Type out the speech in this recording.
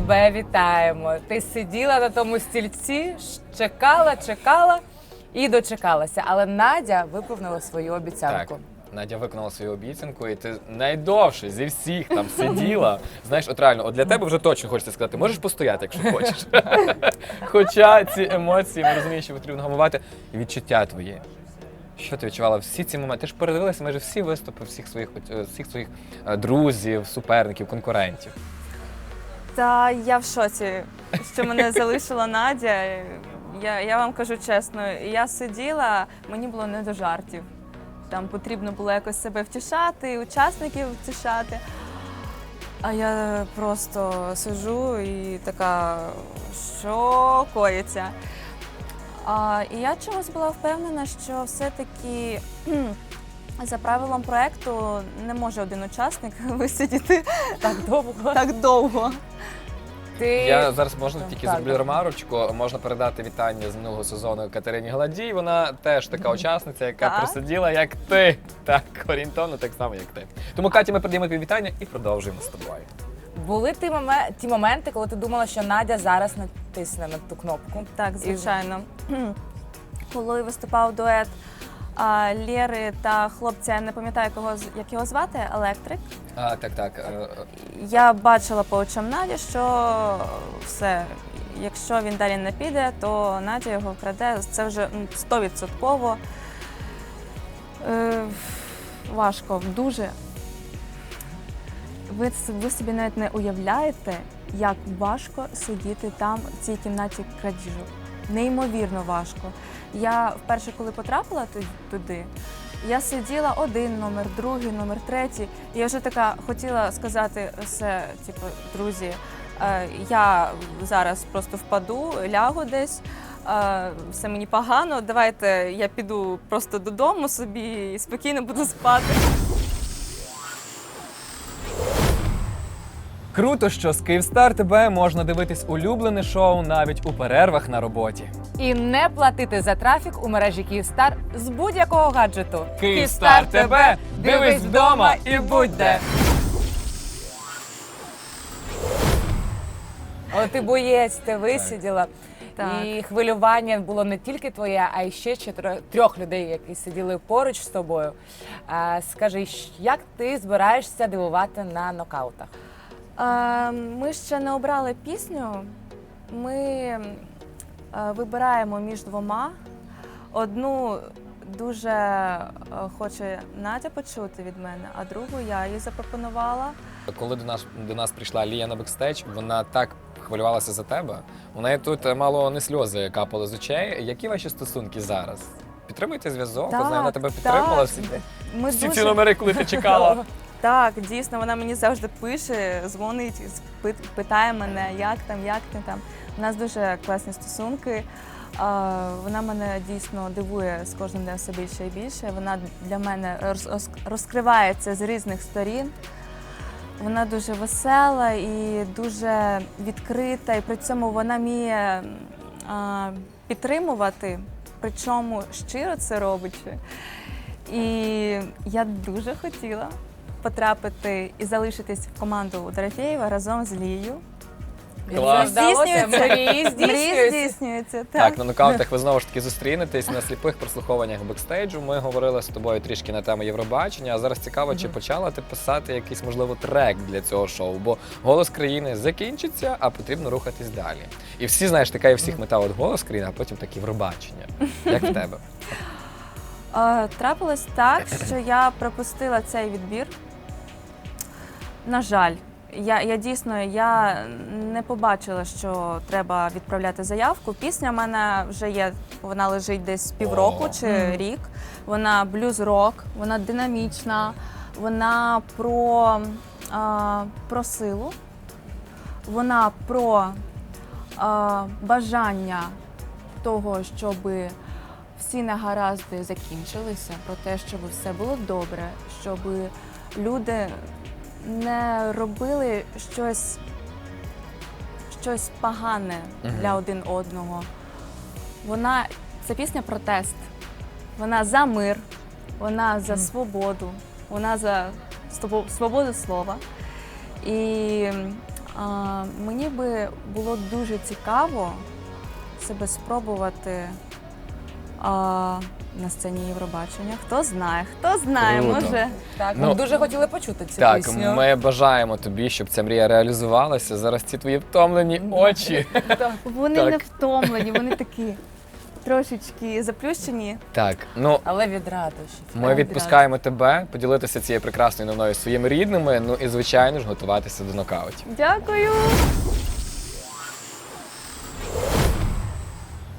тебе вітаємо. Ти сиділа на тому стільці, чекала, чекала і дочекалася. Але Надя виповнила свою Так, обіцянку. Надя виконала свою обіцянку, і ти найдовше зі всіх там сиділа. Знаєш, от реально, от для тебе вже точно хочеться сказати, можеш постояти, якщо хочеш. Хоча ці емоції, ми розуміємо, що потрібно гамувати. І відчуття твоє. Що ти відчувала всі ці моменти? Ти ж передивилася майже всі виступи всіх своїх е, всіх своїх е, друзів, суперників, конкурентів. Та я в шоці, що мене залишила Надя. Я, я вам кажу чесно, я сиділа, мені було не до жартів. Там потрібно було якось себе втішати, учасників втішати. А я просто сижу і така, що коїться. А, і я чомусь була впевнена, що все-таки за правилом проекту не може один учасник висидіти Так довго. так довго. Ти Я зараз можна тільки Так, зроблю так. ремарочку. Можна передати вітання з минулого сезону Катерині Гладій. Вона теж така учасниця, яка Так. просиділа, як ти. Так, орієнтовно, так само, як ти. Тому Каті, ми передаємо тобі вітання і продовжуємо з тобою. були ті, моме- ті моменти, коли ти думала, що Надя зараз натисне на ту кнопку. Так, звичайно. Коли виступав дует Лєри та хлопця, я не пам'ятаю, кого, як його звати, Електрик. А, так, так. е, Я бачила по очам Наді, що все, якщо він далі не піде, то Надя його вкраде. Це вже стовідсотково. Е, важко, дуже. Ви, ви собі навіть не уявляєте, як важко сидіти там, в цій кімнаті крадіжок. Неймовірно важко. Я вперше, коли потрапила туди, я сиділа один номер, другий номер, третій. Я вже така хотіла сказати все, типу, друзі, е, я зараз просто впаду, лягу десь. е, Все мені погано. Давайте я піду просто додому собі і спокійно буду спати. Круто, що з Київстар ТБ можна дивитись улюблене шоу навіть у перервах на роботі. І не платити за трафік у мережі Київстар з будь-якого гаджету. Київстар ТБ, дивись вдома і будь де. Але ти боєць, ти висиділа. Так. І хвилювання було не тільки твоє, а й ще чотирьох трьох людей, які сиділи поруч з тобою. А, скажи, як ти збираєшся дивувати на нокаутах? Ми ще не обрали пісню. Ми е, вибираємо між двома. Одну дуже е, хоче Надя почути від мене, а другу я їй запропонувала. Коли до нас до нас прийшла Лія на бекстейдж, вона так хвилювалася за тебе. У неї тут е, мало не сльози капали з очей. Які ваші стосунки зараз? Підтримуєте зв'язок? Вона тебе підтримала всі, Ми всі ці дуже- номери, коли ти чекала. Так, дійсно, вона мені завжди пише, дзвонить, питає мене, як там, як ти там. У нас дуже класні стосунки. Вона мене дійсно дивує з кожним днем все більше і більше. Вона для мене роз- роз- розкривається з різних сторін. Вона дуже весела і дуже відкрита, і при цьому вона вміє підтримувати, причому щиро це робить. І я дуже хотіла потрапити і залишитись в команду Дорофєєва разом з Лією. Клас. Здійснюється. мрії Мрії здійснюються. так. Так, на нокаутах ви знову ж таки зустрінетесь на сліпих прослуховуваннях бекстейджу. Ми говорили з тобою трішки на тему Євробачення. А зараз цікаво, чи почала ти писати якийсь можливо трек для цього шоу, бо голос країни закінчиться, а потрібно рухатись далі. І всі знаєш, така і всіх мета от голос країни, а потім так Євробачення. Як в тебе? Е, Трапилось так, що я пропустила цей відбір. На жаль, я, я дійсно я не побачила, що треба відправляти заявку. Пісня в мене вже є, вона лежить десь півроку О. чи рік. Вона блюз-рок, вона динамічна, вона про, а, про силу, вона про а, бажання того, щоби всі негаразди закінчилися, про те, щоб все було добре, щоб люди не робили щось, щось погане Мгм. для один одного. Вона це пісня протест. Вона за мир, вона за свободу, вона за свободу слова. І А, мені би було дуже цікаво себе спробувати а, на сцені Євробачення. Хто знає, хто знає, Круто. може. Так, Ну, ми дуже хотіли почути цю Так, пісню. ми бажаємо тобі, щоб ця мрія реалізувалася. Зараз ці твої втомлені очі. Вони Так. не втомлені, вони такі трошечки заплющені. Так, ну Але від радощів. Ми відпускаємо тебе поділитися цією прекрасною новиною своїми рідними. Ну і звичайно ж готуватися до нокаутів. Дякую.